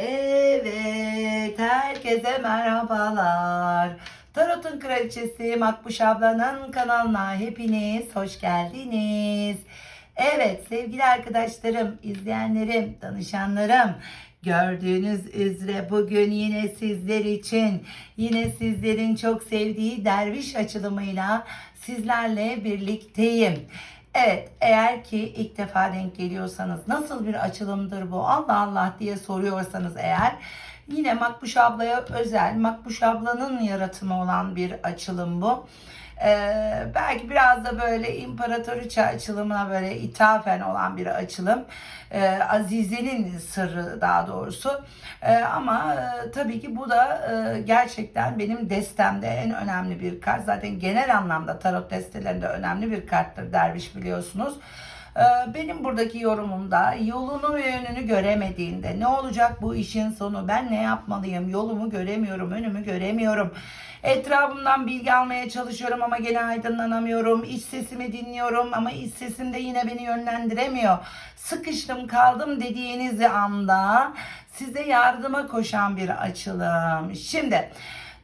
Evet, herkese merhabalar. Tarot'un kraliçesi Makbuş ablanın kanalına hepiniz hoş geldiniz. Evet sevgili arkadaşlarım, izleyenlerim, danışanlarım. Gördüğünüz üzere bugün yine sizler için, yine sizlerin çok sevdiği derviş açılımıyla sizlerle birlikteyim. Evet eğer ki ilk defa denk geliyorsanız nasıl bir açılımdır bu Allah Allah diye soruyorsanız eğer yine Makbuş ablaya özel Makbuş ablanın yaratımı olan bir açılım bu. Ee, belki biraz da böyle imparatoriçe açılımına böyle ithafen olan bir açılım. Ee, Azize'nin sırrı daha doğrusu. Ee, ama e, tabii ki bu da e, gerçekten benim destemde en önemli bir kart. Zaten genel anlamda tarot destelerinde önemli bir karttır derviş biliyorsunuz. Ee, Benim buradaki yorumumda yolunu ve yönünü göremediğinde ne olacak bu işin sonu ben ne yapmalıyım yolumu göremiyorum önümü göremiyorum etrafımdan bilgi almaya çalışıyorum ama gene aydınlanamıyorum. İç sesimi dinliyorum ama iç sesim de yine beni yönlendiremiyor. Sıkıştım kaldım dediğiniz anda size yardıma koşan bir açılım. Şimdi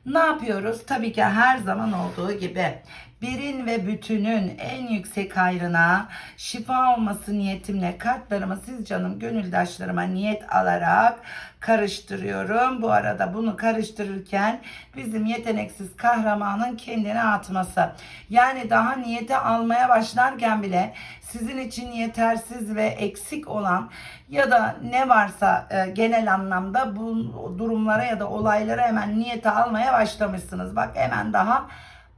ne yapıyoruz? Tabii ki her zaman olduğu gibi birin ve bütünün en yüksek hayrına şifa olması niyetimle kartlarımı siz canım gönüldaşlarıma niyet alarak karıştırıyorum. Bu arada bunu karıştırırken bizim yeteneksiz kahramanın kendine atması. Yani daha niyete almaya başlarken bile sizin için yetersiz ve eksik olan ya da ne varsa e, genel anlamda bu durumlara ya da olaylara hemen niyete almaya başlamışsınız. Bak hemen daha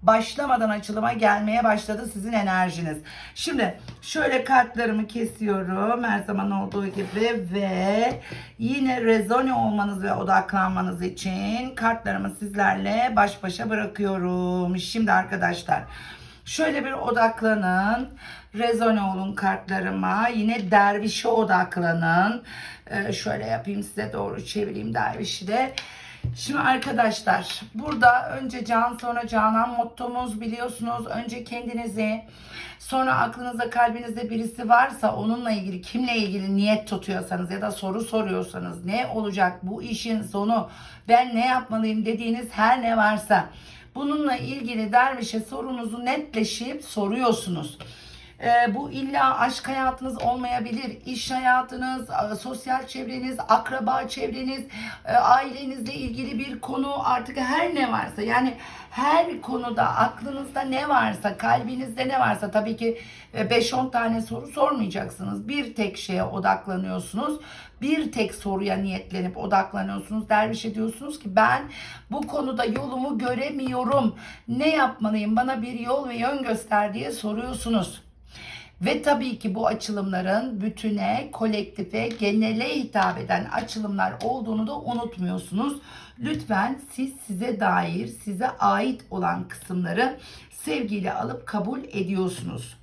başlamadan açılıma gelmeye başladı sizin enerjiniz. Şimdi şöyle kartlarımı kesiyorum her zaman olduğu gibi ve yine rezone olmanız ve odaklanmanız için kartlarımı sizlerle baş başa bırakıyorum. Şimdi arkadaşlar şöyle bir odaklanın. Rezone olun kartlarıma. Yine dervişe odaklanın. Ee, şöyle yapayım size doğru çevireyim dervişi de. Şimdi arkadaşlar burada önce can sonra canan mottomuz biliyorsunuz. Önce kendinizi sonra aklınızda kalbinizde birisi varsa onunla ilgili kimle ilgili niyet tutuyorsanız ya da soru soruyorsanız ne olacak bu işin sonu ben ne yapmalıyım dediğiniz her ne varsa bununla ilgili dervişe sorunuzu netleşip soruyorsunuz. Ee, bu illa aşk hayatınız olmayabilir. İş hayatınız, e, sosyal çevreniz, akraba çevreniz, e, ailenizle ilgili bir konu artık her ne varsa yani her konuda aklınızda ne varsa, kalbinizde ne varsa tabii ki 5-10 tane soru sormayacaksınız. Bir tek şeye odaklanıyorsunuz. Bir tek soruya niyetlenip odaklanıyorsunuz. Derviş ediyorsunuz ki ben bu konuda yolumu göremiyorum. Ne yapmalıyım? Bana bir yol ve yön göster diye soruyorsunuz. Ve tabii ki bu açılımların bütüne, kolektife, genele hitap eden açılımlar olduğunu da unutmuyorsunuz. Lütfen siz size dair, size ait olan kısımları sevgiyle alıp kabul ediyorsunuz.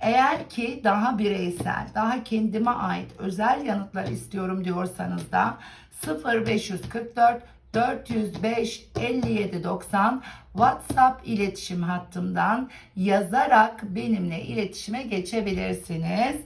Eğer ki daha bireysel, daha kendime ait özel yanıtlar istiyorum diyorsanız da 0544 405 57 90 WhatsApp iletişim hattımdan yazarak benimle iletişime geçebilirsiniz.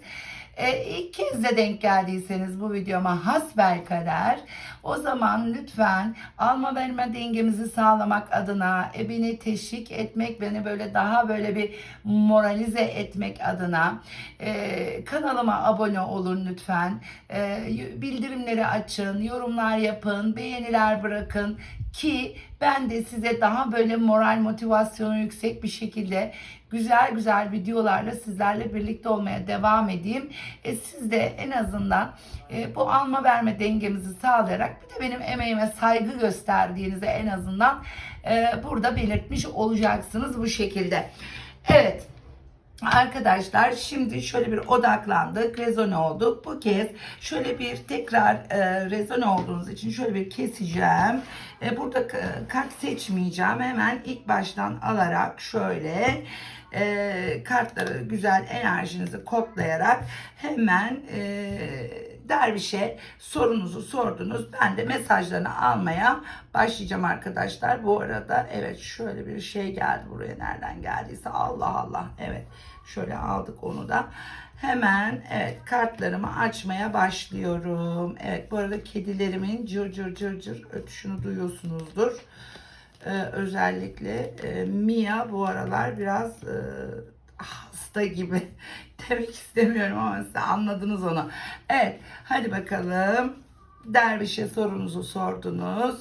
E, ilk kez de denk geldiyseniz bu videoma hasbelkader o zaman lütfen alma verme dengemizi sağlamak adına e, beni teşvik etmek beni böyle daha böyle bir moralize etmek adına e, kanalıma abone olun lütfen e, bildirimleri açın yorumlar yapın beğeniler bırakın ki ben de size daha böyle moral motivasyonu yüksek bir şekilde güzel güzel videolarla sizlerle birlikte olmaya devam edeyim. E, siz de en azından e, bu alma verme dengemizi sağlayarak bir de benim emeğime saygı gösterdiğinizi en azından e, burada belirtmiş olacaksınız bu şekilde. Evet. Arkadaşlar şimdi şöyle bir odaklandık, rezone olduk. Bu kez şöyle bir tekrar e, rezone olduğunuz için şöyle bir keseceğim. E, burada kart seçmeyeceğim. Hemen ilk baştan alarak şöyle e, kartları güzel enerjinizi kodlayarak hemen e, dervişe sorunuzu sordunuz. Ben de mesajlarını almaya başlayacağım arkadaşlar. Bu arada evet şöyle bir şey geldi buraya nereden geldiyse Allah Allah evet Şöyle aldık onu da. Hemen evet kartlarımı açmaya başlıyorum. Evet bu arada kedilerimin cır cır cır cır ötüşünü duyuyorsunuzdur. Ee, özellikle e, Mia bu aralar biraz e, hasta gibi demek istemiyorum ama siz anladınız onu. Evet hadi bakalım. Dervişe sorunuzu sordunuz.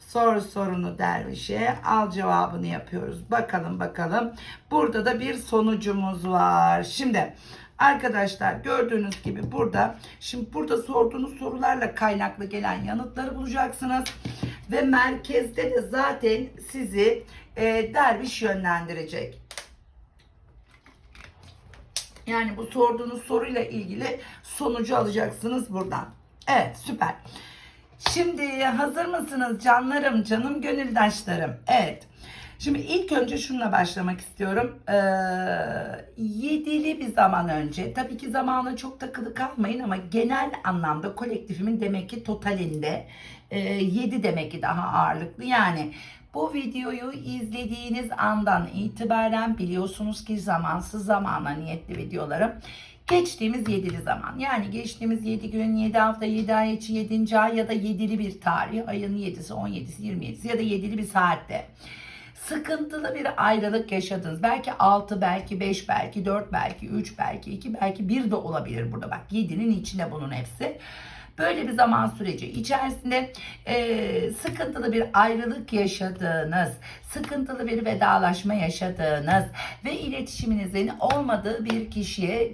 Sor sorunu dervişe al cevabını yapıyoruz. Bakalım bakalım. Burada da bir sonucumuz var. Şimdi arkadaşlar gördüğünüz gibi burada şimdi burada sorduğunuz sorularla kaynaklı gelen yanıtları bulacaksınız. Ve merkezde de zaten sizi e, derviş yönlendirecek. Yani bu sorduğunuz soruyla ilgili sonucu alacaksınız buradan. Evet süper. Şimdi hazır mısınız canlarım, canım gönüldaşlarım? Evet. Şimdi ilk önce şununla başlamak istiyorum. Ee, yedili bir zaman önce, tabii ki zamana çok takılı kalmayın ama genel anlamda kolektifimin demek ki totalinde e, 7 demek ki daha ağırlıklı. Yani bu videoyu izlediğiniz andan itibaren biliyorsunuz ki zamansız zamana niyetli videolarım. Geçtiğimiz yedili zaman yani geçtiğimiz 7 gün, 7 hafta, 7 ay içi, 7. ay ya da yedili bir tarih, ayın 7'si, 17'si, 27'si ya da yedili bir saatte sıkıntılı bir ayrılık yaşadınız. Belki 6, belki 5, belki 4, belki 3, belki 2, belki 1 de olabilir burada. Bak 7'nin içinde bunun hepsi. Böyle bir zaman süreci içerisinde e, sıkıntılı bir ayrılık yaşadığınız, sıkıntılı bir vedalaşma yaşadığınız ve iletişiminizin olmadığı bir kişiye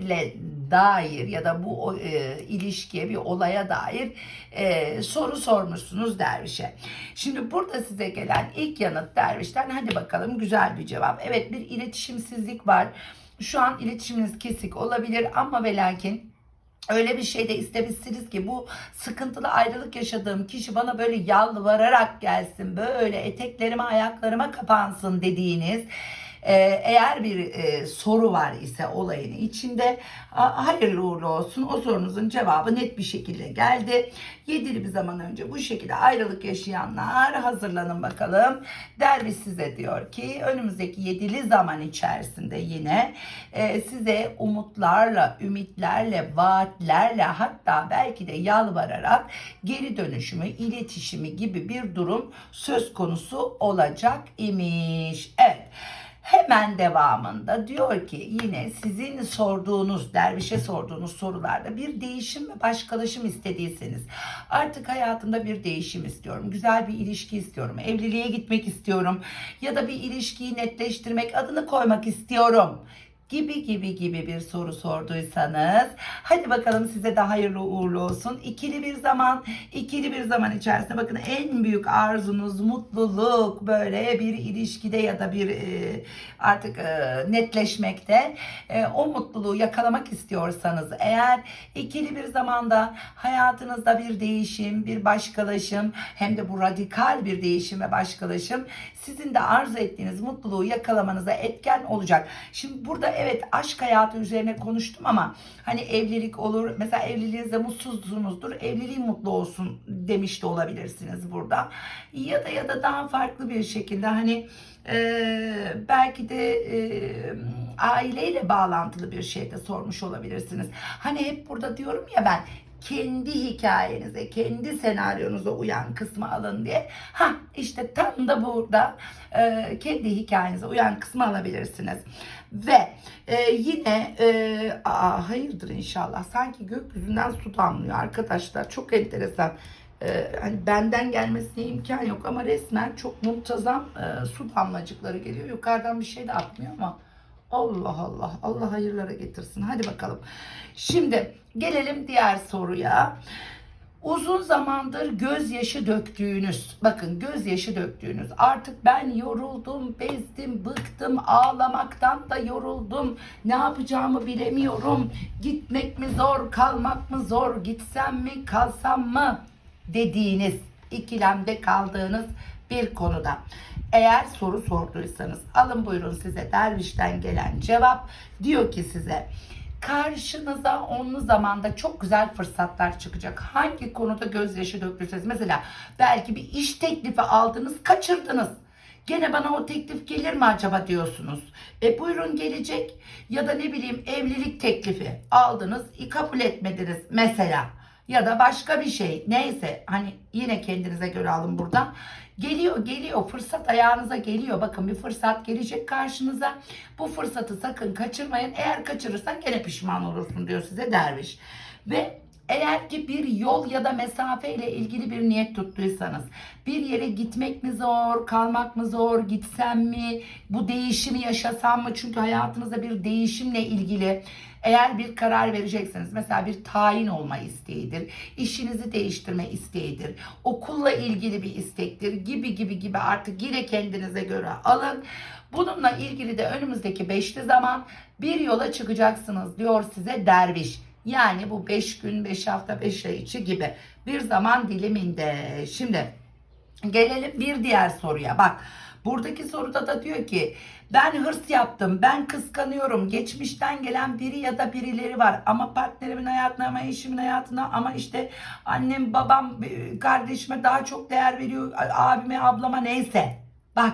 dair ya da bu e, ilişkiye bir olaya dair e, soru sormuşsunuz dervişe. Şimdi burada size gelen ilk yanıt dervişten hadi bakalım güzel bir cevap. Evet bir iletişimsizlik var. Şu an iletişiminiz kesik olabilir ama ve lakin Öyle bir şey de istemişsiniz ki bu sıkıntılı ayrılık yaşadığım kişi bana böyle yalvararak gelsin, böyle eteklerime ayaklarıma kapansın dediğiniz ee, eğer bir e, soru var ise olayın içinde hayırlı uğurlu olsun. O sorunuzun cevabı net bir şekilde geldi. Yedili bir zaman önce bu şekilde ayrılık yaşayanlar hazırlanın bakalım. Derviş size diyor ki önümüzdeki yedili zaman içerisinde yine e, size umutlarla, ümitlerle, vaatlerle hatta belki de yalvararak geri dönüşümü, iletişimi gibi bir durum söz konusu olacak imiş. Evet. Hemen devamında diyor ki yine sizin sorduğunuz, dervişe sorduğunuz sorularda bir değişim ve başkalaşım istediyseniz artık hayatımda bir değişim istiyorum. Güzel bir ilişki istiyorum. Evliliğe gitmek istiyorum. Ya da bir ilişkiyi netleştirmek, adını koymak istiyorum gibi gibi gibi bir soru sorduysanız hadi bakalım size de hayırlı uğurlu olsun. İkili bir zaman, ikili bir zaman içerisinde bakın en büyük arzunuz mutluluk böyle bir ilişkide ya da bir e, artık e, netleşmekte e, o mutluluğu yakalamak istiyorsanız eğer ikili bir zamanda hayatınızda bir değişim, bir başkalaşım hem de bu radikal bir değişim ve başkalaşım sizin de arzu ettiğiniz mutluluğu yakalamanıza etken olacak. Şimdi burada evet aşk hayatı üzerine konuştum ama hani evlilik olur. Mesela evliliğinizde mutsuzsunuzdur. Evliliğin mutlu olsun demiş de olabilirsiniz burada. Ya da ya da daha farklı bir şekilde hani e, belki de e, aileyle bağlantılı bir şey de sormuş olabilirsiniz. Hani hep burada diyorum ya ben kendi hikayenize, kendi senaryonuza uyan kısmı alın diye. Ha işte tam da burada e, kendi hikayenize uyan kısmı alabilirsiniz. Ve e, yine e, aa, hayırdır inşallah sanki gökyüzünden su damlıyor arkadaşlar çok enteresan. Ee, hani benden gelmesine imkan yok ama resmen çok muntazam e, su damlacıkları geliyor. Yukarıdan bir şey de atmıyor ama Allah Allah. Allah hayırlara getirsin. Hadi bakalım. Şimdi gelelim diğer soruya. Uzun zamandır gözyaşı döktüğünüz, bakın gözyaşı döktüğünüz, artık ben yoruldum, bezdim, bıktım, ağlamaktan da yoruldum, ne yapacağımı bilemiyorum, gitmek mi zor, kalmak mı zor, gitsem mi, kalsam mı dediğiniz, ikilemde kaldığınız bir konuda. Eğer soru sorduysanız alın buyurun size dervişten gelen cevap diyor ki size karşınıza onlu zamanda çok güzel fırsatlar çıkacak. Hangi konuda gözyaşı döktüyseniz mesela belki bir iş teklifi aldınız kaçırdınız. Gene bana o teklif gelir mi acaba diyorsunuz. E buyurun gelecek ya da ne bileyim evlilik teklifi aldınız kabul etmediniz mesela ya da başka bir şey. Neyse hani yine kendinize göre alın buradan. Geliyor geliyor. Fırsat ayağınıza geliyor. Bakın bir fırsat gelecek karşınıza. Bu fırsatı sakın kaçırmayın. Eğer kaçırırsan gene pişman olursun diyor size derviş. Ve eğer ki bir yol ya da mesafe ile ilgili bir niyet tuttuysanız, bir yere gitmek mi zor, kalmak mı zor, gitsem mi, bu değişimi yaşasam mı? Çünkü hayatınızda bir değişimle ilgili eğer bir karar vereceksiniz, mesela bir tayin olma isteğidir, işinizi değiştirme isteğidir, okulla ilgili bir istektir gibi gibi gibi artık yine kendinize göre alın. Bununla ilgili de önümüzdeki beşli zaman bir yola çıkacaksınız diyor size derviş. Yani bu 5 gün, 5 hafta, 5 ay içi gibi bir zaman diliminde. Şimdi gelelim bir diğer soruya. Bak buradaki soruda da diyor ki ben hırs yaptım, ben kıskanıyorum. Geçmişten gelen biri ya da birileri var ama partnerimin hayatına ama eşimin hayatına ama işte annem, babam, kardeşime daha çok değer veriyor. Abime, ablama neyse. Bak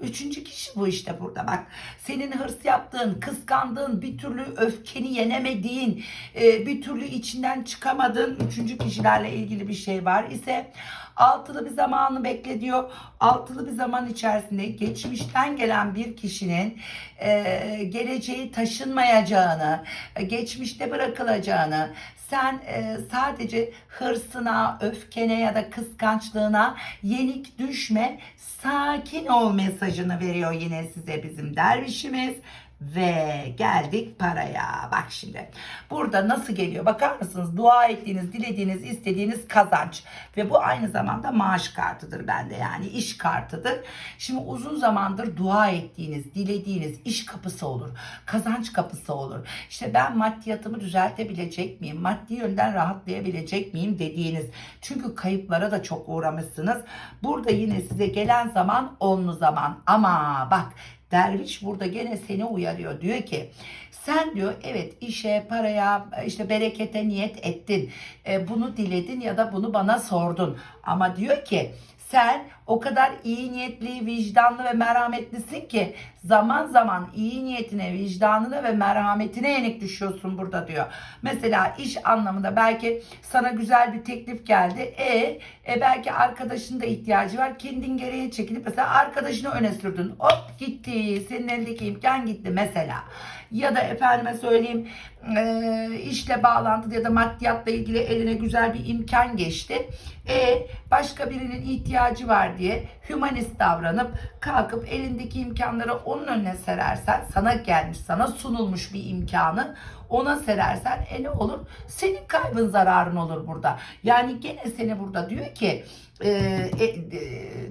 Üçüncü kişi bu işte burada bak. Senin hırs yaptığın, kıskandığın, bir türlü öfkeni yenemediğin, e, bir türlü içinden çıkamadığın üçüncü kişilerle ilgili bir şey var ise altılı bir zamanı bekle diyor. Altılı bir zaman içerisinde geçmişten gelen bir kişinin e, geleceği taşınmayacağını, e, geçmişte bırakılacağını, sen e, sadece hırsına, öfkene ya da kıskançlığına yenik düşme, sakin ol mesajını veriyor yine size bizim dervişimiz. Ve geldik paraya. Bak şimdi. Burada nasıl geliyor? Bakar mısınız? Dua ettiğiniz, dilediğiniz, istediğiniz kazanç. Ve bu aynı zamanda maaş kartıdır bende. Yani iş kartıdır. Şimdi uzun zamandır dua ettiğiniz, dilediğiniz iş kapısı olur. Kazanç kapısı olur. İşte ben maddiyatımı düzeltebilecek miyim? Maddi yönden rahatlayabilecek miyim dediğiniz. Çünkü kayıplara da çok uğramışsınız. Burada yine size gelen zaman onlu zaman. Ama bak Derviş burada gene seni uyarıyor. Diyor ki sen diyor evet işe, paraya, işte berekete niyet ettin. E, bunu diledin ya da bunu bana sordun. Ama diyor ki sen o kadar iyi niyetli, vicdanlı ve merhametlisin ki zaman zaman iyi niyetine, vicdanına ve merhametine yenik düşüyorsun burada diyor. Mesela iş anlamında belki sana güzel bir teklif geldi. E, e belki arkadaşın da ihtiyacı var. Kendin geriye çekilip mesela arkadaşını öne sürdün. Hop gitti. Senin elindeki imkan gitti mesela. Ya da efendime söyleyeyim e, işle bağlantılı ya da maddiyatla ilgili eline güzel bir imkan geçti. E başka birinin ihtiyacı var diye hümanist davranıp kalkıp elindeki imkanları onun önüne serersen sana gelmiş sana sunulmuş bir imkanı ona serersen e ne olur? Senin kaybın zararın olur burada. Yani gene seni burada diyor ki e, e,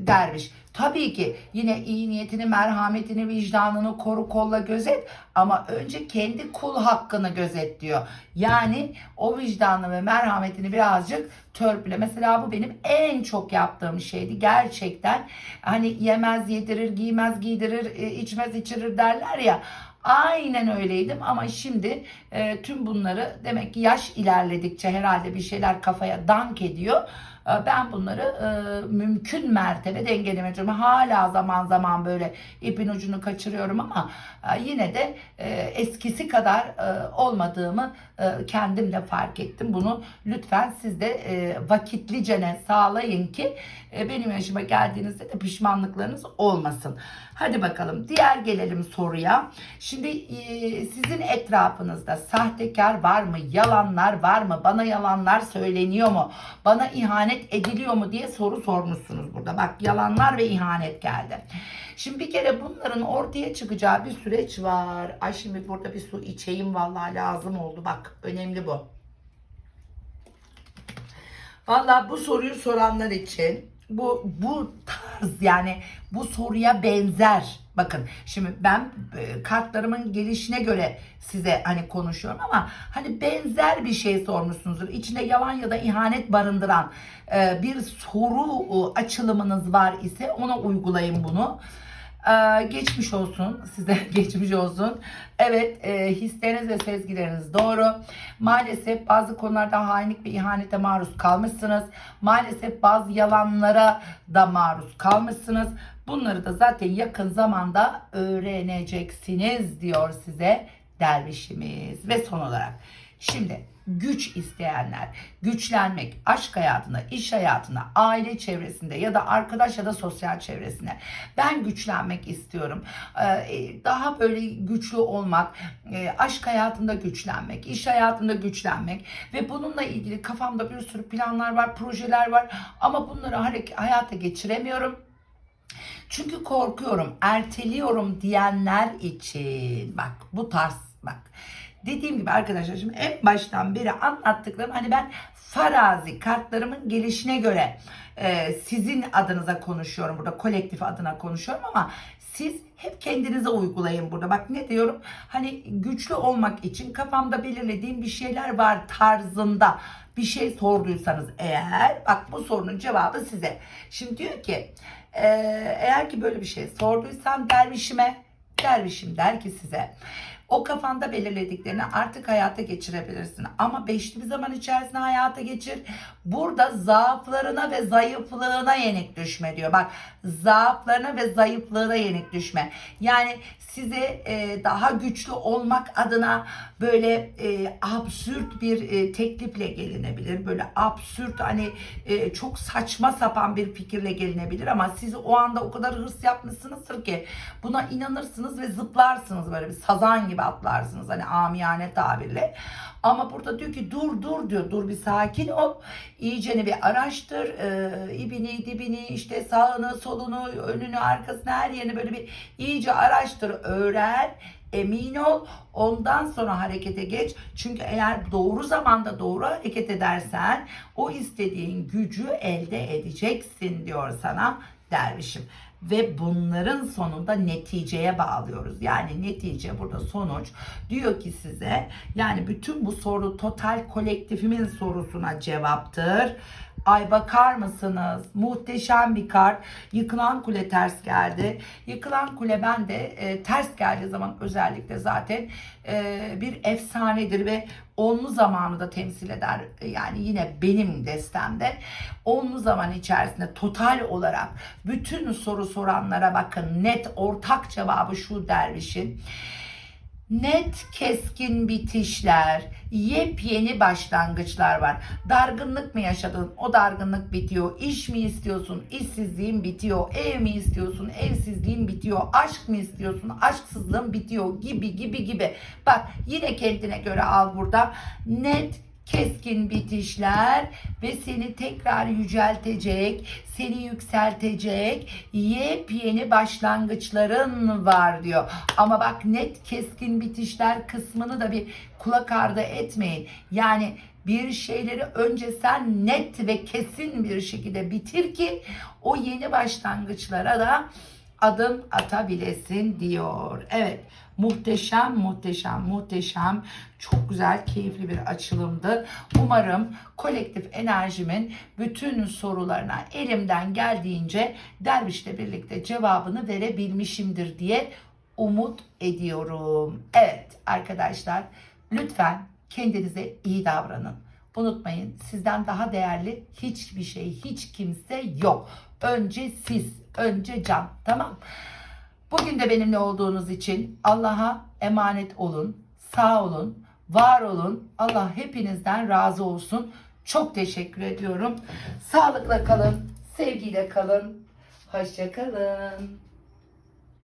derviş tabii ki yine iyi niyetini, merhametini, vicdanını koru kolla gözet ama önce kendi kul hakkını gözet diyor. Yani o vicdanı ve merhametini birazcık törpüle. Mesela bu benim en çok yaptığım şeydi. Gerçekten hani yemez yedirir, giymez giydirir, e, içmez içirir derler ya. Aynen öyleydim ama şimdi e, tüm bunları demek ki yaş ilerledikçe herhalde bir şeyler kafaya dank ediyor. E, ben bunları e, mümkün mertebe dengelemeye çalışıyorum. Hala zaman zaman böyle ipin ucunu kaçırıyorum ama e, yine de e, eskisi kadar olmadığımı kendim de fark ettim. Bunu lütfen siz de vakitlicene sağlayın ki benim yaşıma geldiğinizde de pişmanlıklarınız olmasın. Hadi bakalım diğer gelelim soruya. Şimdi sizin etrafınızda sahtekar var mı? Yalanlar var mı? Bana yalanlar söyleniyor mu? Bana ihanet ediliyor mu diye soru sormuşsunuz burada. Bak yalanlar ve ihanet geldi. Şimdi bir kere bunların ortaya çıkacağı bir süreç var. Ay şimdi burada bir su içeyim vallahi lazım oldu. Bak önemli bu. Vallahi bu soruyu soranlar için bu bu tarz yani bu soruya benzer. Bakın şimdi ben e, kartlarımın gelişine göre size hani konuşuyorum ama hani benzer bir şey sormuşsunuzdur. İçinde yalan ya da ihanet barındıran e, bir soru e, açılımınız var ise ona uygulayın bunu. Ee, geçmiş olsun size geçmiş olsun. Evet e, hisleriniz ve sezgileriniz doğru. Maalesef bazı konularda hainlik ve ihanete maruz kalmışsınız. Maalesef bazı yalanlara da maruz kalmışsınız. Bunları da zaten yakın zamanda öğreneceksiniz diyor size dervişimiz. Ve son olarak şimdi güç isteyenler, güçlenmek, aşk hayatında, iş hayatında, aile çevresinde ya da arkadaş ya da sosyal çevresinde ben güçlenmek istiyorum. Ee, Daha böyle güçlü olmak, e, aşk hayatında güçlenmek, iş hayatında güçlenmek ve bununla ilgili kafamda bir sürü planlar var, projeler var ama bunları hayata geçiremiyorum. Çünkü korkuyorum, erteliyorum diyenler için bak bu tarz bak. Dediğim gibi arkadaşlar şimdi en baştan beri anlattıklarım hani ben farazi kartlarımın gelişine göre e, sizin adınıza konuşuyorum burada kolektif adına konuşuyorum ama siz hep kendinize uygulayın burada. Bak ne diyorum? Hani güçlü olmak için kafamda belirlediğim bir şeyler var tarzında bir şey sorduysanız eğer bak bu sorunun cevabı size. Şimdi diyor ki e, eğer ki böyle bir şey sorduysam dervişime dervişim der ki size o kafanda belirlediklerini artık hayata geçirebilirsin. Ama beşli bir zaman içerisinde hayata geçir. Burada zaaflarına ve zayıflığına yenik düşme diyor. Bak zaaflarına ve zayıflığına yenik düşme. Yani size e, daha güçlü olmak adına böyle e, absürt bir e, teklifle gelinebilir. Böyle absürt hani e, çok saçma sapan bir fikirle gelinebilir ama siz o anda o kadar hırs yapmışsınızdır ki buna inanırsınız ve zıplarsınız böyle bir sazan gibi atlarsınız hani amiyane tabirle. Ama burada diyor ki dur dur diyor dur bir sakin ol. İyicene bir araştır. E, ibini dibini işte sağını solunu önünü arkasını her yerini böyle bir iyice araştır öğren emin ol ondan sonra harekete geç çünkü eğer doğru zamanda doğru hareket edersen o istediğin gücü elde edeceksin diyor sana dervişim ve bunların sonunda neticeye bağlıyoruz. Yani netice burada sonuç diyor ki size yani bütün bu soru total kolektifimin sorusuna cevaptır. Ay bakar mısınız? Muhteşem bir kart. Yıkılan kule ters geldi. Yıkılan kule ben de e, ters geldiği zaman özellikle zaten e, bir efsanedir ve onlu zamanı da temsil eder. Yani yine benim destemde onlu zaman içerisinde total olarak bütün soru soranlara bakın net ortak cevabı şu dervişin net keskin bitişler, yepyeni başlangıçlar var. Dargınlık mı yaşadın? O dargınlık bitiyor. İş mi istiyorsun? İşsizliğin bitiyor. Ev mi istiyorsun? Evsizliğin bitiyor. Aşk mı istiyorsun? Aşksızlığın bitiyor gibi gibi gibi. Bak yine kendine göre al burada. Net keskin bitişler ve seni tekrar yüceltecek, seni yükseltecek yepyeni başlangıçların var diyor. Ama bak net keskin bitişler kısmını da bir kulak ardı etmeyin. Yani bir şeyleri önce sen net ve kesin bir şekilde bitir ki o yeni başlangıçlara da adım atabilesin diyor. Evet muhteşem muhteşem muhteşem çok güzel keyifli bir açılımdı. Umarım kolektif enerjimin bütün sorularına elimden geldiğince dervişle birlikte cevabını verebilmişimdir diye umut ediyorum. Evet arkadaşlar lütfen kendinize iyi davranın. Unutmayın sizden daha değerli hiçbir şey, hiç kimse yok. Önce siz, önce can. Tamam. Bugün de benimle olduğunuz için Allah'a emanet olun. Sağ olun, var olun. Allah hepinizden razı olsun. Çok teşekkür ediyorum. Sağlıkla kalın, sevgiyle kalın. Hoşça kalın.